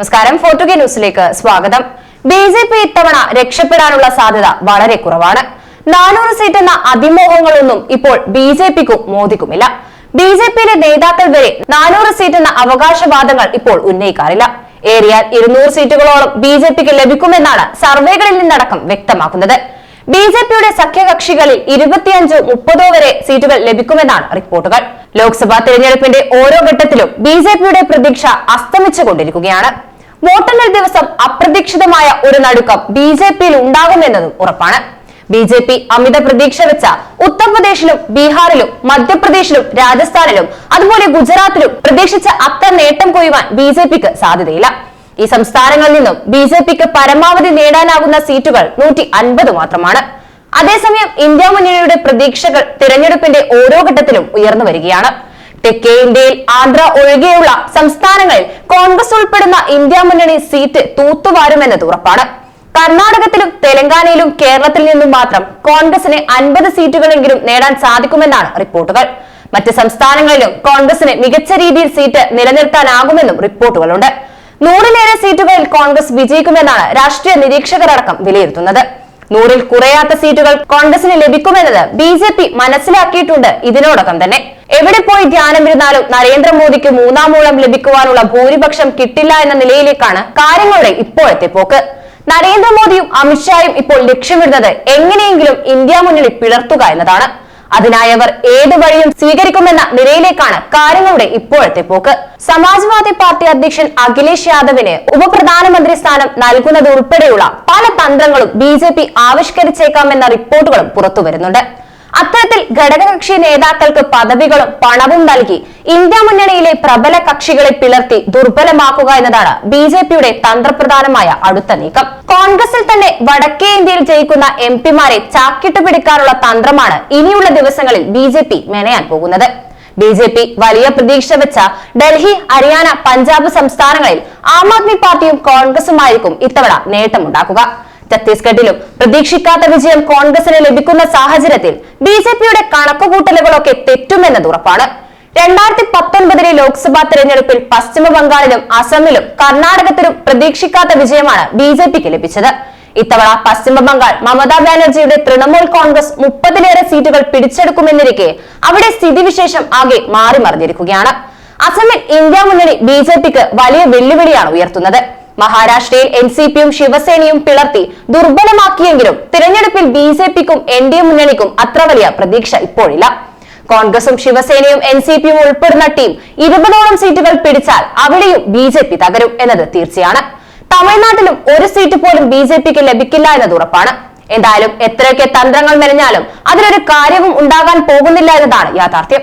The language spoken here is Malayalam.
നമസ്കാരം. ഫോർട്ടുഗേ ന്യൂസിലേക്ക് സ്വാഗതം. ബി ജെ പി ഇത്തവണ രക്ഷപ്പെടാനുള്ള സാധ്യത വളരെ കുറവാണ്. നാനൂറ് സീറ്റ് എന്ന അതിമോഹങ്ങളൊന്നും ഇപ്പോൾ ബി ജെ പിക്കും മോദിക്കുമില്ല. ബി ജെ പിയിലെ നേതാക്കൾ വരെ നാനൂറ് സീറ്റ് എന്ന അവകാശവാദങ്ങൾ ഇപ്പോൾ ഉന്നയിക്കാറില്ല. ഏറിയാൽ ഇരുന്നൂറ് സീറ്റുകളോളം ബി ജെ പിക്ക് ലഭിക്കുമെന്നാണ് സർവേകളിൽ നിന്നടക്കം വ്യക്തമാക്കുന്നത്. ബി ജെ പിയുടെ സഖ്യകക്ഷികളിൽ ഇരുപത്തിയഞ്ചോ മുപ്പതോ വരെ സീറ്റുകൾ ലഭിക്കുമെന്നാണ് റിപ്പോർട്ടുകൾ. ലോക്സഭാ തെരഞ്ഞെടുപ്പിന്റെ ഓരോ ഘട്ടത്തിലും ബി ജെ പിയുടെ പ്രതീക്ഷ അസ്തമിച്ചുകൊണ്ടിരിക്കുകയാണ്. വോട്ടെണ്ണൽ ദിവസം അപ്രതീക്ഷിതമായ ഒരു നടുക്കം ബി ജെ പിയിൽ ഉണ്ടാകുമെന്നതും ഉറപ്പാണ്. ബി ജെ പി അമിത പ്രതീക്ഷ വെച്ച ഉത്തർപ്രദേശിലും ബീഹാറിലും മധ്യപ്രദേശിലും രാജസ്ഥാനിലും അതുപോലെ ഗുജറാത്തിലും പ്രതീക്ഷിച്ച അത്ര നേട്ടം കൊയ്യുവാൻ ബി ജെ പിക്ക് സാധ്യതയില്ല. ഈ സംസ്ഥാനങ്ങളിൽ നിന്നും ബി ജെ പിക്ക് പരമാവധി നേടാനാകുന്ന സീറ്റുകൾ നൂറ്റി അൻപത് മാത്രമാണ്. അതേസമയം ഇന്ത്യ മുന്നണിയുടെ പ്രതീക്ഷകൾ തിരഞ്ഞെടുപ്പിന്റെ ഓരോ ഘട്ടത്തിലും ഉയർന്നു വരികയാണ്. തെക്കേ ഇന്ത്യയിൽ ആന്ധ്ര ഒഴികെയുള്ള സംസ്ഥാനങ്ങളിൽ കോൺഗ്രസ് ഉൾപ്പെടുന്ന ഇന്ത്യ മുന്നണി സീറ്റ് തൂത്തുവാരുമെന്നത് ഉറപ്പാണ്. കർണാടകത്തിലും തെലങ്കാനയിലും കേരളത്തിൽ നിന്നും മാത്രം കോൺഗ്രസിന് അൻപത് സീറ്റുകളെങ്കിലും നേടാൻ സാധിക്കുമെന്നാണ് റിപ്പോർട്ടുകൾ. മറ്റ് സംസ്ഥാനങ്ങളിലും കോൺഗ്രസിന് മികച്ച രീതിയിൽ സീറ്റ് നിലനിർത്താനാകുമെന്നും റിപ്പോർട്ടുകളുണ്ട്. നൂറിലേറെ സീറ്റുകളിൽ കോൺഗ്രസ് വിജയിക്കുമെന്നാണ് രാഷ്ട്രീയ നിരീക്ഷകരടക്കം വിലയിരുത്തുന്നത്. നൂറിൽ കുറയാത്ത സീറ്റുകൾ കോൺഗ്രസിന് ലഭിക്കുമെന്നത് ബി ജെ പി മനസ്സിലാക്കിയിട്ടുണ്ട് ഇതിനോടകം തന്നെ. എവിടെ പോയി ധ്യാനം ഇരുന്നാലും നരേന്ദ്രമോദിക്ക് മൂന്നാം മൂളം ലഭിക്കുവാനുള്ള ഭൂരിപക്ഷം കിട്ടില്ല എന്ന നിലയിലേക്കാണ് കാര്യങ്ങളുടെ ഇപ്പോഴത്തെ പോക്ക്. നരേന്ദ്രമോദിയും അമിത്ഷായും ഇപ്പോൾ ലക്ഷ്യമിടുന്നത് എങ്ങനെയെങ്കിലും ഇന്ത്യ മുന്നണി പിളർത്തുക എന്നതാണ്. അതിനായി അവർ ഏത് വഴിയും സ്വീകരിക്കുമെന്ന നിലയിലേക്കാണ് കാര്യങ്ങളുടെ ഇപ്പോഴത്തെ പോക്ക്. സമാജ്വാദി പാർട്ടി അധ്യക്ഷൻ അഖിലേഷ് യാദവിന് ഉപപ്രധാനമന്ത്രി സ്ഥാനം നൽകുന്നത് ഉൾപ്പെടെയുള്ള പല തന്ത്രങ്ങളും ബി ജെ പി ആവിഷ്കരിച്ചേക്കാമെന്ന റിപ്പോർട്ടുകളും പുറത്തുവരുന്നുണ്ട്. അത്തരത്തിൽ ഘടകകക്ഷി നേതാക്കൾക്ക് പദവികളും പണവും നൽകി ഇന്ത്യ മുന്നണിയിലെ പ്രബല കക്ഷികളെ പിളർത്തി ദുർബലമാക്കുക എന്നതാണ് ബി ജെ പിയുടെ തന്ത്രപ്രധാനമായ അടുത്ത നീക്കം. കോൺഗ്രസിൽ തന്നെ വടക്കേ ഇന്ത്യയിൽ ജയിക്കുന്ന എം പിമാരെ ചാക്കിട്ട് പിടിക്കാനുള്ള തന്ത്രമാണ് ഇനിയുള്ള ദിവസങ്ങളിൽ ബി ജെ പി മെനയാൻ പോകുന്നത്. ബി ജെ പി വലിയ പ്രതീക്ഷ വെച്ച ഡൽഹി ഹരിയാന പഞ്ചാബ് സംസ്ഥാനങ്ങളിൽ ആം ആദ്മി പാർട്ടിയും കോൺഗ്രസുമായിരിക്കും ഇത്തവണ നേട്ടമുണ്ടാക്കുക. ഛത്തീസ്ഗഡിലും പ്രതീക്ഷിക്കാത്ത വിജയം കോൺഗ്രസിന് ലഭിക്കുന്ന സാഹചര്യത്തിൽ ബി ജെ പിയുടെ കണക്കുകൂട്ടലുകളൊക്കെ തെറ്റുമെന്നത് ഉറപ്പാണ്. രണ്ടായിരത്തി പത്തൊൻപതിലെ ലോക്സഭാ തെരഞ്ഞെടുപ്പിൽ പശ്ചിമ ബംഗാളിലും അസമിലും കർണാടകത്തിലും പ്രതീക്ഷിക്കാത്ത വിജയമാണ് ബി ജെ പിക്ക് ലഭിച്ചത്. ഇത്തവണ പശ്ചിമ ബംഗാൾ മമതാ ബാനർജിയുടെ തൃണമൂൽ കോൺഗ്രസ് മുപ്പതിലേറെ സീറ്റുകൾ പിടിച്ചെടുക്കുമെന്നിരിക്കെ അവിടെ സ്ഥിതിവിശേഷം ആകെ മാറി മറിഞ്ഞിരിക്കുകയാണ് അസമിൽ ഇന്ത്യ മുന്നണി ബി ജെ പിക്ക് വലിയ വെല്ലുവിളിയാണ് ഉയർത്തുന്നത്. മഹാരാഷ്ട്രയിൽ എൻ സി പിയും ശിവസേനയും പിളർത്തി ദുർബലമാക്കിയെങ്കിലും തിരഞ്ഞെടുപ്പിൽ ബി ജെ പിക്കും എൻ ഡി എ മുന്നണിക്കും അത്ര വലിയ പ്രതീക്ഷ ഇപ്പോഴില്ല. കോൺഗ്രസും ശിവസേനയും എൻ സി പിയും ഉൾപ്പെടുന്ന ടീം ഇരുപതോളം സീറ്റുകൾ പിടിച്ചാൽ അവിടെയും ബി ജെ പി തകരും എന്നത് തീർച്ചയാണ്. തമിഴ്നാട്ടിലും ഒരു സീറ്റ് പോലും ബി ജെ പിക്ക് ലഭിക്കില്ല എന്നത് ഉറപ്പാണ്. എന്തായാലും എത്രയൊക്കെ തന്ത്രങ്ങൾ മെനഞ്ഞാലും അതിലൊരു കാര്യവും ഉണ്ടാകാൻ പോകുന്നില്ല എന്നതാണ് യാഥാർത്ഥ്യം.